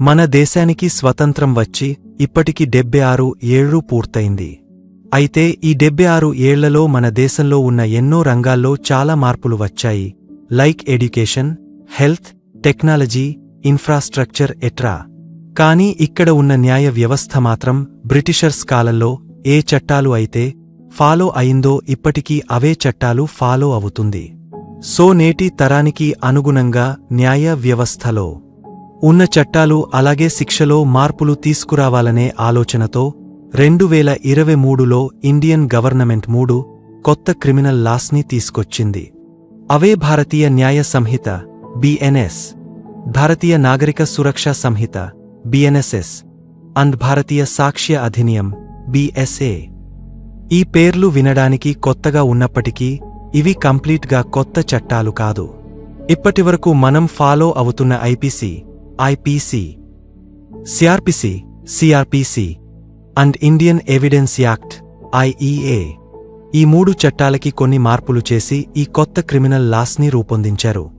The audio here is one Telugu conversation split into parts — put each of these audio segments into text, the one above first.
మన దేశానికి స్వతంత్రం వచ్చి ఇప్పటికి డెబ్బై ఆరు ఏళ్ళు పూర్తయింది. అయితే ఈ డెబ్బై ఆరు ఏళ్ళలో మన దేశంలో ఉన్న ఎన్నో రంగాల్లో చాలా మార్పులు వచ్చాయి. Like education health technology infrastructure ఎట్రా. కానీ ఇక్కడ ఉన్న న్యాయ వ్యవస్థ మాత్రం బ్రిటిషర్స్ కాలంలో ఏ చట్టాలు అయితే ఫాలో అయిందో ఇప్పటికీ అవే చట్టాలు ఫాలో అవుతుంది. సో నేటి తరానికి అనుగుణంగా న్యాయ వ్యవస్థలో ఉన్న చట్టాలు అలాగే శిక్షలో మార్పులు తీసుకురావాలనే ఆలోచనతో రెండు వేల ఇరవై మూడులో ఇండియన్ గవర్నమెంట్ మూడు కొత్త క్రిమినల్ లాస్ని తీసుకొచ్చింది. అవే భారతీయ న్యాయ Sanhita BNS Bharatiya Nagarik Suraksha Sanhita BNSS and Bharatiya Sakshya Adhiniyam BSA ఈ పేర్లు వినడానికి కొత్తగా ఉన్నప్పటికీ ఇవి కంప్లీట్గా కొత్త చట్టాలు కాదు. ఇప్పటివరకు మనం ఫాలో అవుతున్న IPC IPC, CrPC CrPC and Indian Evidence Act IEA ఈ మూడు చట్టాలకి కొన్ని మార్పులు చేసి ఈ కొత్త క్రిమినల్ లాస్ని రూపొందించారు.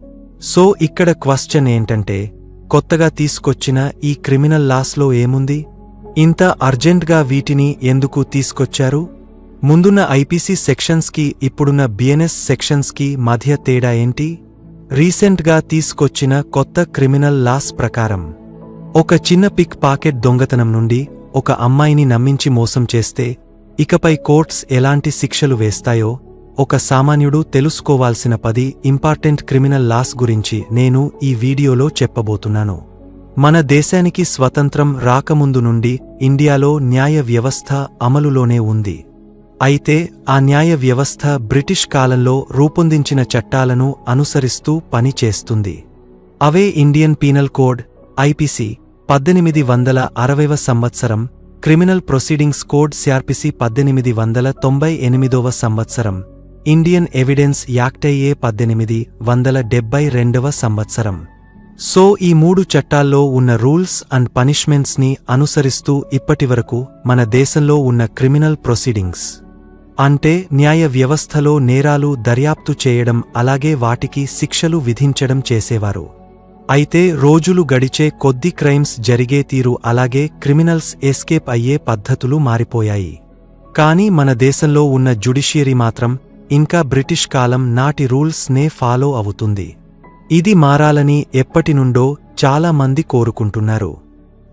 సో ఇక్కడ క్వశ్చన్ ఏంటంటే కొత్తగా తీసుకొచ్చిన ఈ క్రిమినల్ లాస్లో ఏముంది? ఇంత అర్జెంట్గా వీటిని ఎందుకు తీసుకొచ్చారు? ముందున్న ఐపీసీ సెక్షన్స్కి ఇప్పుడున్న బిఎన్ఎస్ సెక్షన్స్కి మధ్య తేడా ఏంటి? రీసెంట్గా తీసుకొచ్చిన కొత్త క్రిమినల్ లాస్ ప్రకారం ఒక చిన్న పిక్ పాకెట్ దొంగతనం నుండి ఒక అమ్మాయిని నమ్మించి మోసం చేస్తే ఇకపై కోర్ట్స్ ఎలాంటి శిక్షలు వేస్తాయో ఒక సామాన్యుడు తెలుసుకోవాల్సిన పది ఇంపార్టెంట్ క్రిమినల్ లాస్ గురించి నేను ఈ వీడియోలో చెప్పబోతున్నాను. మన దేశానికి స్వతంత్రం రాకముందు నుండి ఇండియాలో న్యాయ వ్యవస్థ అమలులోనే ఉంది. అయితే ఆ న్యాయ వ్యవస్థ బ్రిటిష్ కాలంలో రూపొందించిన చట్టాలను అనుసరిస్తూ పనిచేస్తుంది అవే ఇండియన్ పీనల్ కోడ్ ఐపీసీ పద్దెనిమిది వందల అరవైవ సంవత్సరం క్రిమినల్ ప్రొసీడింగ్స్ కోడ్ సిఆర్పిసి పద్దెనిమిది వందల తొంభై ఎనిమిదవ సంవత్సరం ఇండియన్ ఎవిడెన్స్ యాక్టయ్యే పద్దెనిమిది వందల డెబ్బై రెండవ సంవత్సరం. సో ఈ మూడు చట్టాల్లో ఉన్న రూల్స్ అండ్ పనిష్మెంట్స్ని అనుసరిస్తూ ఇప్పటివరకు మన దేశంలో ఉన్న క్రిమినల్ ప్రొసీడింగ్స్. అంటే న్యాయ వ్యవస్థలో నేరాలు దర్యాప్తు చేయడం అలాగే వాటికి శిక్షలు విధించడం చేసేవారు. అయితే రోజులు గడిచే కొద్ది క్రైమ్స్ జరిగే తీరు అలాగే క్రిమినల్స్ ఎస్కేప్ అయ్యే పద్ధతులు మారిపోయాయి. కానీ మన దేశంలో ఉన్న జుడిషియరీ మాత్రం ఇంకా బ్రిటిష్ కాలం నాటి రూల్స్ నే ఫాలో అవుతుంది. ఇది మారాలని ఎప్పటినుండో చాలా మంది కోరుకుంటున్నారు.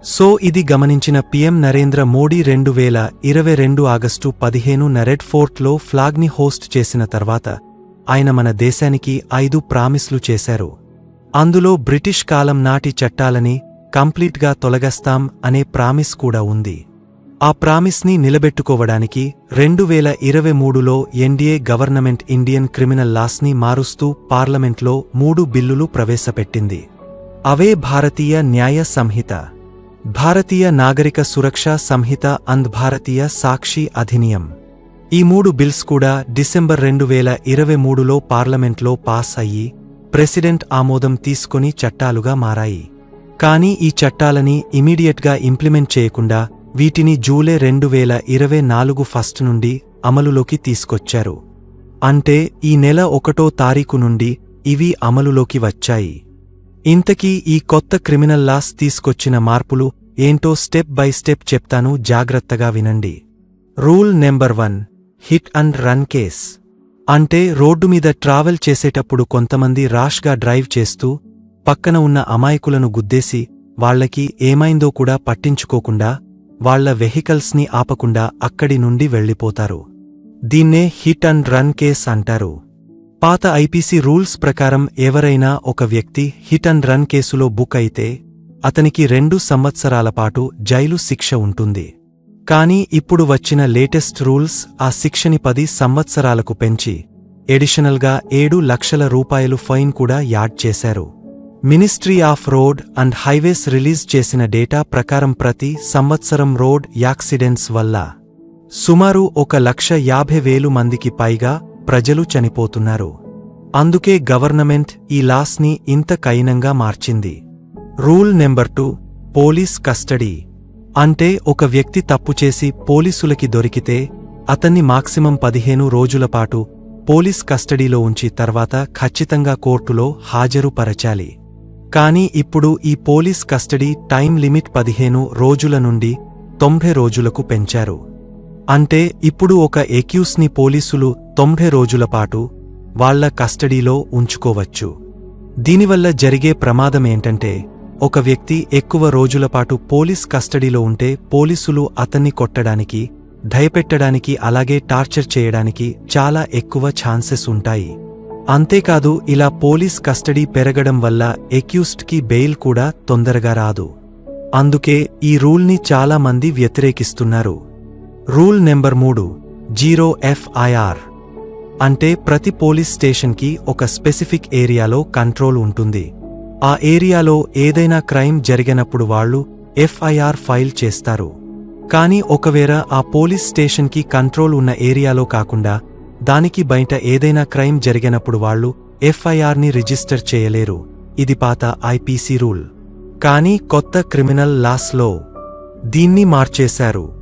సో ఇది గమనించిన పీఎం నరేంద్ర మోడీ రెండు వేల ఇరవై రెండు ఆగస్టు పదిహేను నరెడ్ ఫోర్ట్లో ఫ్లాగ్ని హోస్ట్ చేసిన తర్వాత ఆయన మన దేశానికి ఐదు ప్రామిస్లు చేశారు. అందులో బ్రిటిష్ కాలం నాటి చట్టాలని కంప్లీట్గా తొలగస్తాం అనే ప్రామిస్ కూడా ఉంది. ఆ ప్రామిస్ని నిలబెట్టుకోవడానికి రెండు వేల ఇరవై మూడులో ఎన్డీఏ గవర్నమెంట్ ఇండియన్ క్రిమినల్ లాస్ని మారుస్తూ పార్లమెంట్లో మూడు బిల్లులు ప్రవేశపెట్టింది. అవే భారతీయ న్యాయ సంహిత. భారతీయ నాగరిక సురక్షా సంహిత అండ్ భారతీయ సాక్షి అధినియం. ఈ మూడు బిల్స్ కూడా డిసెంబర్ రెండు వేల ఇరవై మూడులో పార్లమెంట్లో పాస్ అయ్యి ప్రెసిడెంట్ ఆమోదం తీసుకుని చట్టాలుగా మారాయి. కానీ ఈ చట్టాలని ఇమీడియట్గా ఇంప్లిమెంట్ చేయకుండా వీటిని జూలై రెండు వేల ఇరవై నాలుగు ఫస్ట్ నుండి అమలులోకి తీసుకొచ్చారు. అంటే ఈ నెల ఒకటో తారీఖు నుండి ఇవి అమలులోకి వచ్చాయి. ఇంతకీ ఈ కొత్త క్రిమినల్ లాస్ తీసుకొచ్చిన మార్పులు ఏంటో స్టెప్ బై స్టెప్ చెప్తాను జాగ్రత్తగా వినండి. Rule number one hit and run case. అంటే రోడ్డు మీద ట్రావెల్ చేసేటప్పుడు కొంతమంది రాష్గా డ్రైవ్ చేస్తూ పక్కన ఉన్న అమాయకులను గుద్దేసి వాళ్ళకి ఏమైందో కూడా పట్టించుకోకుండా వాళ్ళ వెహికల్స్ని ఆపకుండా అక్కడి నుండి వెళ్ళిపోతారు. దీన్నే హిట్ అండ్ రన్ కేస్ అంటారు. పాత ఐపీసీ రూల్స్ ప్రకారం ఎవరైనా ఒక వ్యక్తి హిట్ అండ్ రన్ కేసులో బుక్ అయితే అతనికి రెండు సంవత్సరాల పాటు జైలు శిక్ష ఉంటుంది. కానీ ఇప్పుడు వచ్చిన లేటెస్ట్ రూల్స్ ఆ శిక్షని పది సంవత్సరాలకు పెంచి ఎడిషనల్గా ఏడు లక్షల రూపాయలు ఫైన్ కూడా యాడ్ చేశారు. Ministry of Road and Highways release చేసిన డేటా ప్రకారం ప్రతి సంవత్సరం రోడ్ యాక్సిడెంట్స్ వల్ల సుమారు ఒక లక్ష యాభై వేలు మందికి పైగా ప్రజలు చనిపోతున్నారు. అందుకే గవర్నమెంట్ ఈ లాస్ని ఇంత కైనంగా మార్చింది. Rule number two police custody. అంటే ఒక వ్యక్తి తప్పు చేసి పోలీసులకి దొరికితే అతన్ని మాక్సిమం పదిహేను రోజులపాటు పోలీస్ కస్టడీలో ఉంచి తర్వాత ఖచ్చితంగా కోర్టులో హాజరుపరచాలి. కానీ ఇప్పుడు ఈ పోలీస్ కస్టడీ టైం లిమిట్ పదిహేను రోజుల నుండి తొంభై రోజులకు పెంచారు. అంటే ఇప్పుడు ఒక ఎక్యూస్ని పోలీసులు తొంభై రోజులపాటు వాళ్ళ వాళ్ళ కస్టడీలో ఉంచుకోవచ్చు. దీనివల్ల జరిగే ప్రమాదమేంటంటే ఒక వ్యక్తి ఎక్కువ రోజులపాటు పోలీస్ కస్టడీలో ఉంటే పోలీసులు అతన్ని కొట్టడానికి భయపెట్టడానికి అలాగే టార్చర్ చేయడానికి చాలా ఎక్కువ ఛాన్సెస్ ఉంటాయి. అంతేకాదు ఇలా పోలీస్ కస్టడీ పెరగడం వల్ల ఎక్యూస్డ్కి బెయిల్ కూడా తొందరగా రాదు. అందుకే ఈ రూల్ని చాలా మంది వ్యతిరేకిస్తున్నారు. రూల్ నెంబర్ మూడు జీరో ఎఫ్ఐఆర్. అంటే ప్రతి పోలీస్ స్టేషన్కి ఒక స్పెసిఫిక్ ఏరియాలో కంట్రోల్ ఉంటుంది. ఆ ఏరియాలో ఏదైనా క్రైమ్ జరిగినప్పుడు వాళ్ళు ఎఫ్ఐఆర్ ఫైల్ చేస్తారు. కానీ ఒకవేళ ఆ పోలీస్ స్టేషన్కి కంట్రోల్ ఉన్న ఏరియాలో కాకుండా దానికి బయట ఏదైనా క్రైమ్ జరిగినప్పుడు వాళ్ళు ఎఫ్ఐఆర్ని రిజిస్టర్ చేయలేరు. ఇది పాత ఐపీసీ రూల్. కానీ కొత్త క్రిమినల్ లాస్లో దీన్ని మార్చేశారు.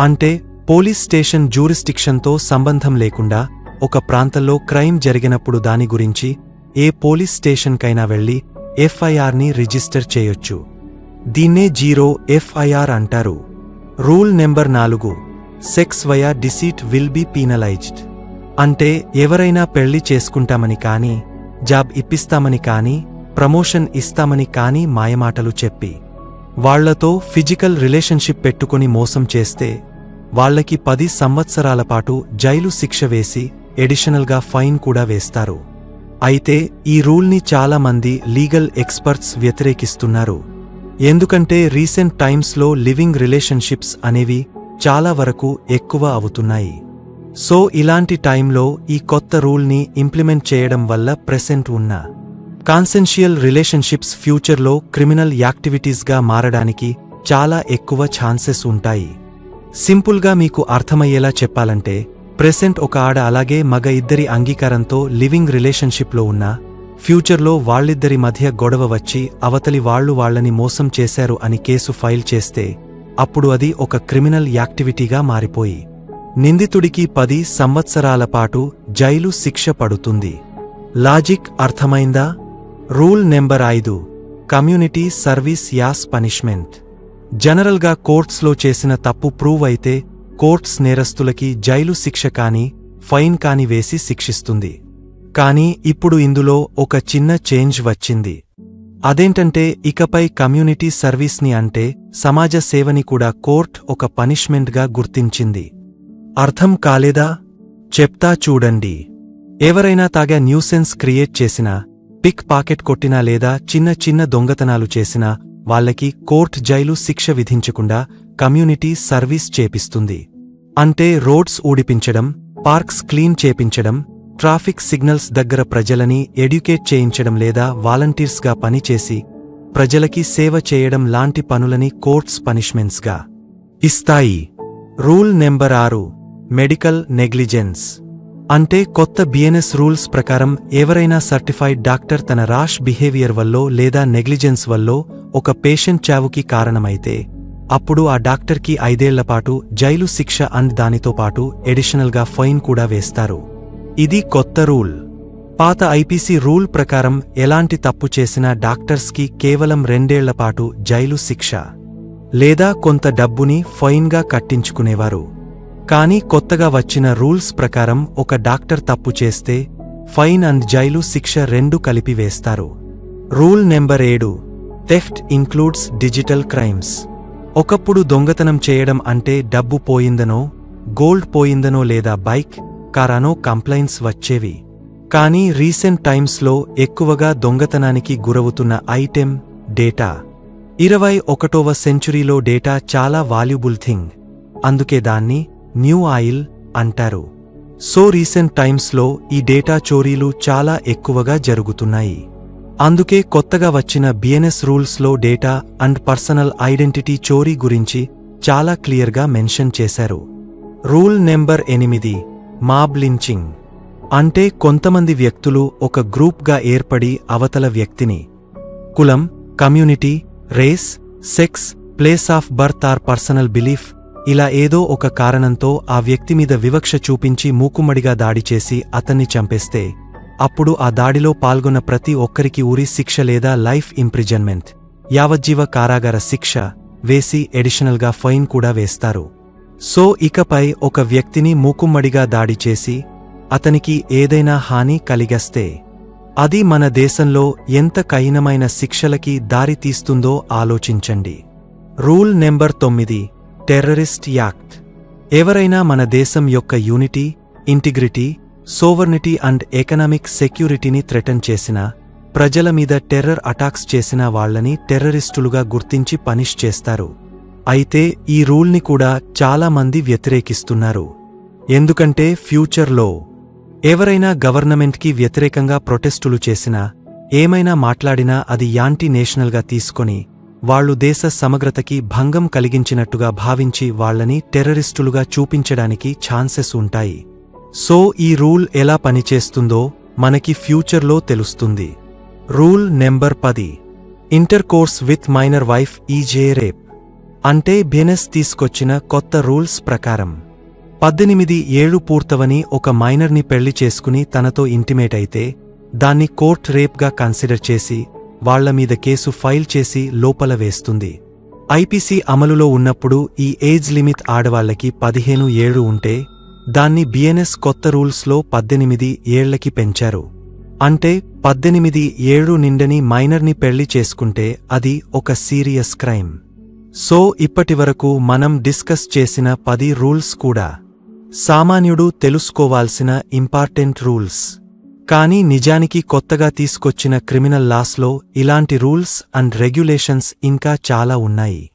అంటే పోలీస్ స్టేషన్ జూరిస్టిక్షన్తో సంబంధం లేకుండా ఒక ప్రాంతంలో క్రైమ్ జరిగినప్పుడు దాని గురించి ఏ పోలీస్ స్టేషన్కైనా వెళ్ళి ఎఫ్ఐఆర్ని రిజిస్టర్ చేయొచ్చు. దీన్నే జీరో ఎఫ్ఐఆర్ అంటారు. రూల్ నెంబర్ నాలుగు. Sex via deceit will be penalised. అంటే ఎవరైనా పెళ్ళి చేసుకుంటామని కానీ జాబ్ ఇప్పిస్తామని కానీ ప్రమోషన్ ఇస్తామని కానీ మాయమాటలు చెప్పి వాళ్ళతో ఫిజికల్ రిలేషన్షిప్ పెట్టుకుని మోసం చేస్తే వాళ్ళకి పది సంవత్సరాల పాటు జైలు శిక్ష వేసి ఎడిషనల్గా ఫైన్ కూడా వేస్తారు. అయితే ఈ రూల్ని చాలా మంది లీగల్ ఎక్స్పర్ట్స్ వ్యతిరేకిస్తున్నారు. ఎందుకంటే రీసెంట్ టైమ్స్లో లివింగ్ రిలేషన్షిప్స్ అనేవి చాలా వరకు ఎక్కువ అవుతున్నాయి. సో ఇలాంటి టైంలో ఈ కొత్త రూల్ని ఇంప్లిమెంట్ చేయడం వల్ల ప్రెసెంట్ ఉన్న కాన్సెన్షియల్ రిలేషన్షిప్స్ ఫ్యూచర్లో క్రిమినల్ యాక్టివిటీస్గా మారడానికి చాలా ఎక్కువ ఛాన్సెస్ ఉంటాయి. సింపుల్గా మీకు అర్థమయ్యేలా చెప్పాలంటే ప్రెసెంట్ ఒక ఆడ అలాగే మగ ఇద్దరి అంగీకారంతో లివింగ్ రిలేషన్షిప్లో ఉన్నా ఫ్యూచర్లో వాళ్ళిద్దరి మధ్య గొడవ వచ్చి అవతలి వాళ్ళు వాళ్ళని మోసం చేశారు అని కేసు ఫైల్ చేస్తే అప్పుడు అది ఒక క్రిమినల్ యాక్టివిటీగా మారిపోయి నిందితుడికి పది సంవత్సరాల పాటు జైలు శిక్ష పడుతుంది. లాజిక్ అర్థమైందా? రూల్ నెంబర్ ఐదు. Community service as punishment. జనరల్గా కోర్ట్స్లో చేసిన తప్పు ప్రూవ్ అయితే కోర్ట్స్ నేరస్తులకి జైలు శిక్ష కాని ఫైన్ కాని వేసి శిక్షిస్తుంది. కానీ ఇప్పుడు ఇందులో ఒక చిన్న చేంజ్ వచ్చింది. అదేంటంటే ఇకపై కమ్యూనిటీ సర్వీస్ని అంటే సమాజ సేవని కూడా కోర్ట్ ఒక పనిష్మెంట్గా గుర్తించింది. అర్థం కాలేదా? చెప్తా చూడండి. ఎవరైనా తాగా న్యూసెన్స్ క్రియేట్ చేసినా పిక్ పాకెట్ కొట్టినా లేదా చిన్న చిన్న దొంగతనాలు చేసినా వాళ్ళకి కోర్ట్ జైలు శిక్ష విధించకుండా కమ్యూనిటీ సర్వీస్ చేపిస్తుంది. అంటే రోడ్స్ ఊడిపించడం పార్క్స్ క్లీన్ చేపించడం ట్రాఫిక్ సిగ్నల్స్ దగ్గర ప్రజలని ఎడ్యుకేట్ చేయించడం లేదా వాలంటీర్స్గా పనిచేసి ప్రజలకి సేవ చేయడం లాంటి పనులని కోర్ట్స్ పనిష్మెంట్స్గా ఇస్తాయి. రూల్ నెంబర్ ఆరు మెడికల్ నెగ్లిజెన్స్. అంటే కొత్త బిఎన్ఎస్ రూల్స్ ప్రకారం ఎవరైనా సర్టిఫైడ్ డాక్టర్ తన రాష్ బిహేవియర్ వల్లో లేదా నెగ్లిజెన్స్ వల్లో ఒక పేషెంట్ చావుకి కారణమైతే అప్పుడు ఆ డాక్టర్కి ఐదేళ్ళపాటు జైలు శిక్ష అండ్ దానితో పాటు ఎడిషనల్గా ఫైన్ కూడా వేస్తారు. ఇది కొత్త రూల్. పాత ఐపీసీ రూల్ ప్రకారం ఎలాంటి తప్పు చేసినా డాక్టర్స్కి కేవలం రెండేళ్ళపాటు జైలు శిక్ష లేదా కొంత డబ్బుని ఫైన్గా కట్టించుకునేవారు. కానీ కొత్తగా వచ్చిన రూల్స్ ప్రకారం ఒక డాక్టర్ తప్పు చేస్తే ఫైన్ అండ్ జైలు శిక్ష రెండు కలిపి వేస్తారు. రూల్ నెంబర్ ఏడు. థెఫ్ట్ ఇంక్లూడ్స్ డిజిటల్ క్రైమ్స్ ఒకప్పుడు దొంగతనం చేయడం అంటే డబ్బు పోయిందనో గోల్డ్ పోయిందనో లేదా బైక్ కారానో కంప్లైంట్స్ వచ్చేవి. కానీ రీసెంట్ టైమ్స్లో ఎక్కువగా దొంగతనానికి గురవుతున్న ఐటెం డేటా. ఇరవై ఒకటవ సెంచురీలో డేటా చాలా వాల్యుబుల్ థింగ్. అందుకే దాన్ని న్యూ ఆయిల్ అంటారు. సో రీసెంట్ టైమ్స్లో ఈ డేటా చోరీలు చాలా ఎక్కువగా జరుగుతున్నాయి. అందుకే కొత్తగా వచ్చిన బిఎన్ఎస్ రూల్స్లో డేటా అండ్ పర్సనల్ ఐడెంటిటీ చోరీ గురించి చాలా క్లియర్గా మెన్షన్ చేశారు. రూల్ నెంబర్ ఎనిమిది మాబ్ లించింగ్ అంటే కొంతమంది వ్యక్తులు ఒక గ్రూప్గా ఏర్పడి అవతల వ్యక్తిని కులం community race sex place of birth or personal belief ఇలా ఏదో ఒక కారణంతో ఆ వ్యక్తి మీద వివక్ష చూపించి మూకుమ్మడిగా దాడి చేసి అతన్ని చంపేస్తే అప్పుడు ఆ దాడిలో పాల్గొన్న ప్రతి ఒక్కరికి ఉరి శిక్ష లేదా లైఫ్ ఇంప్రిజన్మెంట్. యావజ్జీవ కారాగార శిక్ష వేసి ఎడిషనల్గా ఫైన్ కూడా వేస్తారు. సో ఇకపై ఒక వ్యక్తిని మూకుమ్మడిగా దాడి చేసి అతనికి ఏదైనా హాని కలిగస్తే అది మన దేశంలో ఎంత కఠినమైన శిక్షలకి దారి తీస్తుందో ఆలోచించండి. రూల్ నెంబర్ తొమ్మిది టెర్రరిస్ట్ యాక్ట్. ఎవరైనా మన దేశం యొక్క unity integrity sovereignty and economic సెక్యూరిటీని థ్రెటన్ చేసినా ప్రజల మీద టెర్రర్ అటాక్స్ చేసిన వాళ్ళని టెర్రరిస్టులుగా గుర్తించి పనిష్ చేస్తారు. అయితే ఈ రూల్ని కూడా చాలా మంది వ్యతిరేకిస్తున్నారు. ఎందుకంటే ఫ్యూచర్లో ఎవరైనా గవర్నమెంట్కి వ్యతిరేకంగా ప్రొటెస్టులు చేసినా ఏమైనా మాట్లాడినా అది యాంటీ నేషనల్గా తీసుకొని వాళ్ళు దేశ సమగ్రతకి భంగం కలిగించినట్టుగా భావించి వాళ్ళని టెర్రరిస్టులుగా చూపించడానికి ఛాన్సెస్ ఉంటాయి. సో ఈ రూల్ ఎలా పనిచేస్తుందో మనకి ఫ్యూచర్లో తెలుస్తుంది. రూల్ నెంబర్ పది. Intercourse with minor wife is rape. అంటే బినెస్ తీసుకొచ్చిన కొత్త రూల్స్ ప్రకారం. పద్దెనిమిది ఏళ్ళు పూర్తవని ఒక మైనర్ని పెళ్ళి చేసుకుని తనతో ఇంటిమేట్ అయితే దాన్ని కోర్ట్ రేప్గా కన్సిడర్ చేసి వాళ్ళ మీద కేసు ఫైల్ చేసి లోపల వేస్తుంది. ఐపీసీ అమలులో ఉన్నప్పుడు ఈ ఏజ్ లిమిట్ ఆడవాళ్ళకి పదిహేను ఏడు ఉంటే దాన్ని బిఎన్ఎస్ కొత్త రూల్స్లో పద్దెనిమిది ఏళ్ళకి పెంచారు. అంటే పద్దెనిమిది ఏడు నిండని మైనర్ని పెళ్ళి చేసుకుంటే అది ఒక సీరియస్ క్రైమ్. సో ఇప్పటివరకు మనం డిస్కస్ చేసిన పది రూల్స్ కూడా సామాన్యుడు తెలుసుకోవాల్సిన ఇంపార్టెంట్ రూల్స్. కానీ నిజానికి కొత్తగా తీసుకొచ్చిన క్రిమినల్ లాస్లో ఇలాంటి రూల్స్ అండ్ రెగ్యులేషన్స్ ఇంకా చాలా ఉన్నాయి.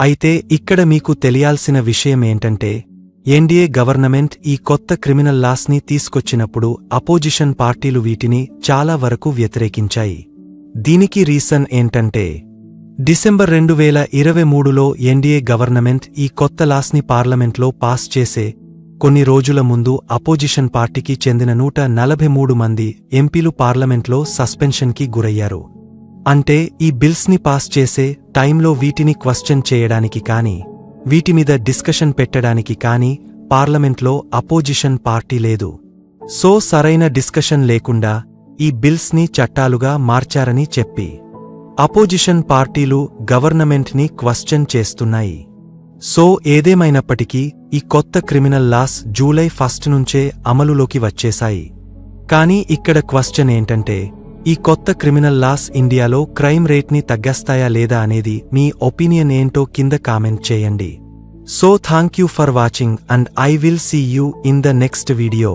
అయితే ఇక్కడ మీకు తెలియాల్సిన విషయమేంటంటే ఎన్డీఏ గవర్నమెంట్ ఈ కొత్త క్రిమినల్ లాస్ని తీసుకొచ్చినప్పుడు అపోజిషన్ పార్టీలు వీటిని చాలా వరకు వ్యతిరేకించాయి. దీనికి రీసన్ ఏంటంటే డిసెంబర్ రెండు వేల ఇరవై మూడులో ఎన్డీఏ గవర్నమెంట్ ఈ కొత్త లాస్ని పార్లమెంట్లో పాస్ చేసే కొన్ని రోజుల ముందు అపోజిషన్ పార్టీకి చెందిన నూట నలభై మూడు మంది ఎంపీలు పార్లమెంట్లో సస్పెన్షన్కి గురయ్యారు. అంటే ఈ బిల్స్ని పాస్ చేసే టైంలో వీటిని క్వశ్చన్ చేయడానికి కానీ వీటి మీద డిస్కషన్ పెట్టడానికి కానీ పార్లమెంట్లో అపోజిషన్ పార్టీ లేదు. సో సరైన డిస్కషన్ లేకుండా ఈ బిల్స్ని చట్టాలుగా మార్చారని చెప్పి. అపోజిషన్ పార్టీలు గవర్నమెంట్ని క్వశ్చన్ చేస్తున్నాయి. సో ఏదేమైనప్పటికీ ఈ కొత్త క్రిమినల్ లాస్ జూలై ఫస్ట్ నుంచే అమలులోకి వచ్చేశాయి. కానీ ఇక్కడ క్వశ్చన్ ఏంటంటే ఈ కొత్త క్రిమినల్ లాస్ ఇండియాలో క్రైమ్ రేట్ని తగ్గేస్తాయా లేదా అనేది మీ ఒపీనియన్ ఏంటో కింద కామెంట్ చేయండి. So thank you for watching and I will see you in the next video.